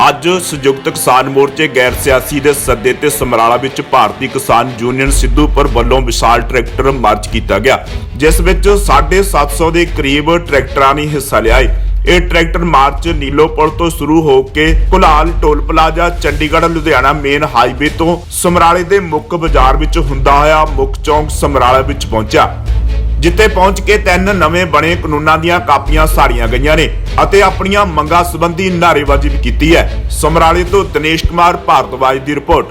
ਅੱਜ ਸੰਯੁਕਤ ਕਿਸਾਨ ਮੋਰਚੇ ਗੈਰ ਸਿਆਸੀ ਦੇ ਸੱਦੇ ਤੇ ਸਮਰਾਲਾ ਵਿੱਚ ਭਾਰਤੀ ਕਿਸਾਨ ਯੂਨੀਅਨ ਸਿੱਧੂਪੁਰ ਵੱਲੋਂ ਵਿਸ਼ਾਲ ਟਰੈਕਟਰ ਮਾਰਚ ਕੀਤਾ ਗਿਆ, ਜਿਸ ਵਿੱਚ 750 ਦੇ ਕਰੀਬ ਟਰੈਕਟਰਾਂ ਨੇ ਹਿੱਸਾ ਲਿਆ ਹੈ ਇਹ ਟਰੈਕਟਰ ਮਾਰਚ ਨੀਲੋਪੁਰ ਤੋਂ ਸ਼ੁਰੂ ਹੋ ਕੇ Kulal, toll plaza, Chandigarh, Ludhiana main highway ਤੋਂ ਸਮਰਾਲੇ ਦੇ ਮੁੱਖ ਬਾਜ਼ਾਰ ਵਿੱਚ ਹੁੰਦਾ ਹੋਇਆ ਮੁੱਖ ਚੌਂਕ ਸਮਰਾਲਾ ਵਿੱਚ ਪਹੁੰਚਿਆ। ਜਿੱਥੇ ਪਹੁੰਚ ਕੇ ਤਿੰਨ ਨਵੇਂ ਬਣੇ ਕਾਨੂੰਨਾਂ ਦੀਆਂ ਕਾਪੀਆਂ ਸਾੜੀਆਂ ਗਈਆਂ ਨੇ ਅਤੇ ਆਪਣੀਆਂ ਮੰਗਾਂ ਸੰਬੰਧੀ ਨਾਅਰੇਬਾਜ਼ੀ ਵੀ ਕੀਤੀ ਹੈ। ਸਮਰਾਲੇ ਤੋਂ ਦਿਨੇਸ਼ ਕੁਮਾਰ, ਭਾਰਤਵਾਜ ਦੀ ਰਿਪੋਰਟ।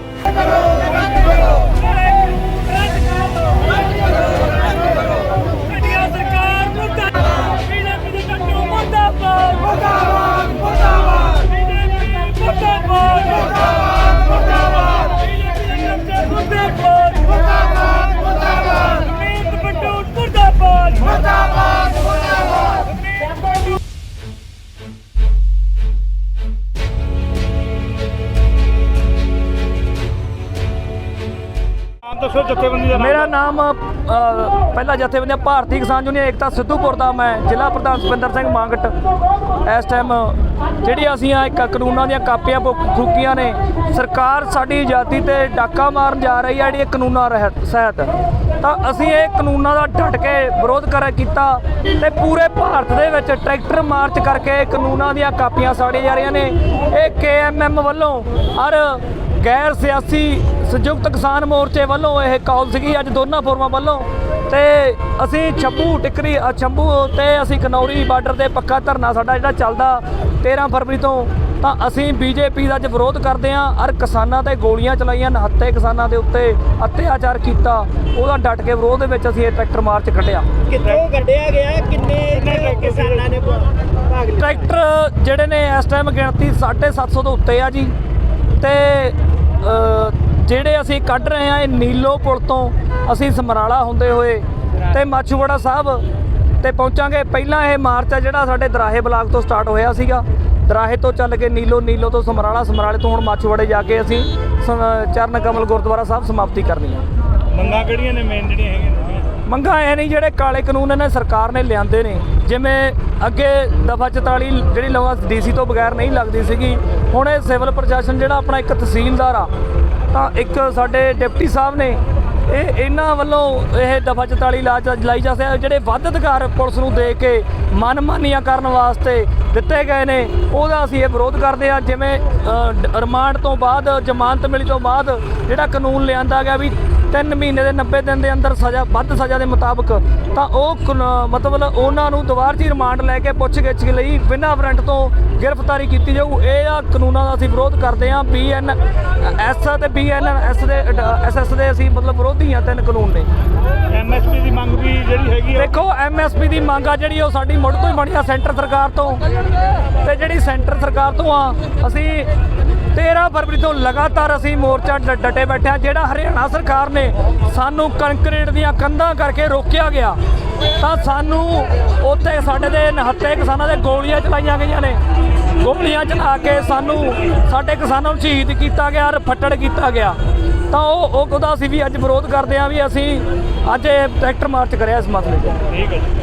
ਦੱਸੋ ਜਥੇਬੰਦੀ ਦਾ ਨਾਮ ਮੇਰਾ ਨਾਮ ਅ, ਪਹਿਲਾ ਜਥੇਬੰਦੀ ਭਾਰਤੀ ਕਿਸਾਨ ਯੂਨੀਅਨ ਏਕਤਾ ਸਿੱਧੂਪੁਰ ਦਾ ਮੈਂ ਜ਼ਿਲ੍ਹਾ ਪ੍ਰਧਾਨ ਸੁਪਿੰਦਰ ਸਿੰਘ ਮੰਗਟ। ਇਸ ਟਾਈਮ ਜਿਹੜੀ ਅਸੀਂ ਆ ਇੱਕ ਕਾਨੂੰਨਾਂ ਦੀਆਂ ਕਾਪੀਆਂ ਫੂ- ਫੂਕੀਆਂ ਨੇ ਸਰਕਾਰ ਸਾਡੀ ਆਜ਼ਾਦੀ ਤੇ ਡਾਕਾ ਮਾਰਨ ਜਾ ਰਹੀ ਹੈ ਜਿਹੜੀ ਇਹ ਕਾਨੂੰਨਾਂ ਰਹਿਤ ਸਹਿਤ। ਤਾਂ ਅਸੀਂ ਇਹ ਕਾਨੂੰਨਾਂ ਦਾ ਡਟ ਕੇ ਵਿਰੋਧ ਕਰ ਕੀਤਾ ਤੇ ਪੂਰੇ ਭਾਰਤ ਦੇ ਵਿੱਚ ਟਰੈਕਟਰ ਮਾਰਚ ਕਰਕੇ ਕਾਨੂੰਨਾਂ ਦੀਆਂ ਕਾਪੀਆਂ ਸਾੜੀਆਂ ਜਾ ਰਹੀਆਂ ਨੇ। ਇਹ ਕੇਐਮਐਮ ਵੱਲੋਂ ਔਰ ਗੈਰ ਸਿਆਸੀ ਸੰਯੁਕਤ ਕਿਸਾਨ ਮੋਰਚੇ ਵੱਲੋਂ ਇਹ ਕਾਲ ਸੀਗੀ ਅੱਜ ਦੋਨਾਂ ਫੋਰਮਾਂ ਵੱਲੋਂ। ਤੇ ਅਸੀਂ ਛੱਬੂ ਟਿਕਰੀ ਛੰਭੂ ਤੇ ਅਸੀਂ ਕਨੌਰੀ ਬਾਰਡਰ ਤੇ ਪੱਕਾ ਧਰਨਾ ਸਾਡਾ ਜਿਹੜਾ ਚੱਲਦਾ 13 ਫਰਵਰੀ ਤੋਂ ਤਾਂ ਅਸੀਂ ਬੀਜੇਪੀ ਦਾ ਅੱਜ ਵਿਰੋਧ ਕਰਦੇ ਆਂ ਔਰ ਕਿਸਾਨਾਂ ਤੇ ਗੋਲੀਆਂ ਚਲਾਈਆਂ ਨਹੱਤੇ ਕਿਸਾਨਾਂ ਦੇ ਉੱਤੇ ਅਤਿਆਚਾਰ ਕੀਤਾ। ਉਹਦਾ ਡਟ ਕੇ ਵਿਰੋਧ ਦੇ ਵਿੱਚ ਅਸੀਂ ਇਹ ਟਰੈਕਟਰ ਮਾਰਚ ਕੱਢਿਆ। ਕਿੱਥੋਂ ਕੱਢਿਆ ਗਿਆ? ਕਿੰਨੇ ਕਿਸਾਨਾਂ ਨੇ ਭਾਗ ਲਿਆ? ਟਰੈਕਟਰ ਜਿਹੜੇ ਨੇ ਇਸ ਟਾਈਮ ਗਿਣਤੀ 750 ਤੋਂ ਉੱਤੇ ਆ ਜੀ। ਤੇ ਜਿਹੜੇ ਅਸੀਂ ਕੱਢ ਰਹੇ ਆ ਇਹ ਨੀਲੋ ਪੁਲ ਤੋਂ ਅਸੀਂ ਸਮਰਾਲਾ ਹੁੰਦੇ ਹੋਏ ਤੇ ਮਾਛੂਵਾੜਾ ਸਾਹਿਬ ਤੇ ਪਹੁੰਚਾਂਗੇ। ਪਹਿਲਾਂ ਇਹ ਮਾਰਚ ਆ ਜਿਹੜਾ ਸਾਡੇ ਦਰਾਹੇ ਬਲਾਕ ਤੋਂ ਸਟਾਰਟ ਹੋਇਆ ਸੀਗਾ। ਦਰਾਹੇ ਤੋਂ ਚੱਲ ਕੇ ਨੀਲੋ ਨੀਲੋ ਤੋਂ ਸਮਰਾਲਾ, ਸਮਰਾਲੇ ਤੋਂ ਹੁਣ ਮਾਛੂਵਾੜੇ ਜਾ ਕੇ ਅਸੀਂ ਸਮ- ਚਰਨ ਕਮਲ ਗੁਰਦੁਆਰਾ ਸਾਹਿਬ ਸਮਾਪਤੀ ਕਰਨੀ ਆ। ਮੰਗਾਂ ਕਿਹੜੀਆਂ ਨੇ ਮੇਨ ਜਿਹੜੀਆਂ ਹੈਗੀਆਂ ਨੇ? ਮੰਗਾਂ ਇਹ ਨਹੀਂ ਜਿਹੜੇ ਕਾਲੇ ਕਾਨੂੰਨ ਇਹਨਾਂ ਸਰਕਾਰ ਨੇ ਲਿਆਂਦੇ ਨੇ। ਜਿਵੇਂ ਅੱਗੇ ਦਫਾ 44 ਜਿਹੜੀ ਲਵਾ ਡੀਸੀ ਤੋਂ ਬਗੈਰ ਨਹੀਂ ਲੱਗਦੀ ਸੀਗੀ, ਹੁਣ ਇਹ ਸਿਵਲ ਪ੍ਰਸ਼ਾਸਨ ਜਿਹੜਾ ਆਪਣਾ ਇੱਕ ਤਹਿਸੀਲਦਾਰ ਆ, ਤਾਂ ਇੱਕ ਸਾਡੇ ਡਿਪਟੀ ਸਾਹਿਬ ਨੇ, ਇਹ ਇਹਨਾਂ ਵੱਲੋਂ ਇਹ ਦਫਾ 44 ਲਾ ਲਾਈ ਜਾ ਆ। ਜਿਹੜੇ ਵੱਧ ਅਧਿਕਾਰ ਪੁਲਿਸ ਨੂੰ ਦੇ ਕੇ ਮਨਮਾਨੀਆਂ ਕਰਨ ਵਾਸਤੇ ਦਿੱਤੇ ਗਏ ਨੇ, ਉਹਦਾ ਅਸੀਂ ਇਹ ਵਿਰੋਧ ਕਰਦੇ ਆ ਜਿਵੇਂ ਰਿਮਾਂਡ ਤੋਂ ਬਾਅਦ, ਜ਼ਮਾਨਤ ਮਿਲੀ ਤੋਂ ਬਾਅਦ ਜਿਹੜਾ ਕਾਨੂੰਨ ਲਿਆਂਦਾ ਗਿਆ ਵੀ 3 ਮਹੀਨੇ ਦੇ 90 ਦਿਨ ਦੇ ਅੰਦਰ ਸਜ਼ਾ ਵੱਧ ਸਜ਼ਾ ਦੇ ਮੁਤਾਬਕ ਤਾਂ ਉਹ ਮਤਲਬ ਉਹਨਾਂ ਨੂੰ ਦੁਬਾਰਚੀ ਰਿਮਾਂਡ ਲੈ ਕੇ ਪੁੱਛ ਗਿੱਛ ਕੇ ਲਈ ਬਿਨਾਂ ਵਾਰੰਟ ਤੋਂ ਗ੍ਰਿਫਤਾਰੀ ਕੀਤੀ ਜਾਊ। ਇਹ ਆ ਕਾਨੂੰਨਾਂ ਦਾ ਅਸੀਂ ਵਿਰੋਧ ਕਰਦੇ ਹਾਂ। ਬੀਐਨ ਐਸ ਤੇ ਬੀਐਨ ਐਸ ਦੇ ਐਸਐਸ ਦੇ ਅਸੀਂ ਮਤਲਬ ਵਿਰੋਧੀ ਆ ਤਿੰਨ ਕਾਨੂੰਨ ਨੇ। ਐਮਐਸਪੀ ਦੀ ਮੰਗ ਵੀ ਜਿਹੜੀ ਹੈਗੀ ਆ। ਦੇਖੋ ਐਮਐਸਪੀ ਦੀ ਮੰਗ ਆ ਜਿਹੜੀ ਉਹ ਸਾਡੀ ਮੁੱਢ ਤੋਂ ਹੀ ਬਣੀ ਆ ਸੈਂਟਰ ਸਰਕਾਰ ਤੋਂ। ਤੇ ਜਿਹੜੀ ਸੈਂਟਰ ਸਰਕਾਰ ਤੋਂ ਆ ਅਸੀਂ 13 ਫਰਵਰੀ ਤੋਂ ਲਗਾਤਾਰ ਅਸੀਂ ਮੋਰਚਾ ਡ- ਡਟੇ ਬੈਠੇ ਆ ਜਿਹੜਾ ਹਰਿਆਣਾ ਸਰਕਾਰ ਨੇ ਸਾਨੂੰ ਕੰਕਰੀਟ ਦੀਆਂ ਕੰਧਾਂ ਕਰਕੇ ਰੋਕਿਆ ਗਿਆ। ਤਾਂ ਸਾਨੂੰ ਉੱਥੇ ਸਾਡੇ ਦੇ ਨਹੱਤੇ ਕਿਸਾਨਾਂ ਦੇ ਗੋਲੀਆਂ ਚਲਾਈਆਂ ਗਈਆਂ ਨੇ। ਗੋਲੀਆਂ ਚਲਾ ਕੇ ਸਾਨੂੰ ਸਾਡੇ ਕਿਸਾਨਾਂ ਨੂੰ ਸ਼ਹੀਦ ਕੀਤਾ ਗਿਆ ਔਰ ਫੱਟੜ ਕੀਤਾ ਗਿਆ। ਤਾਂ ਉਹ ਉਹ ਉਹਦਾ ਅਸੀਂ ਵੀ ਅੱਜ ਵਿਰੋਧ ਕਰਦੇ ਆ ਵੀ ਅਸੀਂ ਅੱਜ ਟਰੈਕਟਰ ਮਾਰਚ ਕਰਿਆ ਇਸ ਮਸਲੇ 'ਤੇ। ਠੀਕ ਹੈ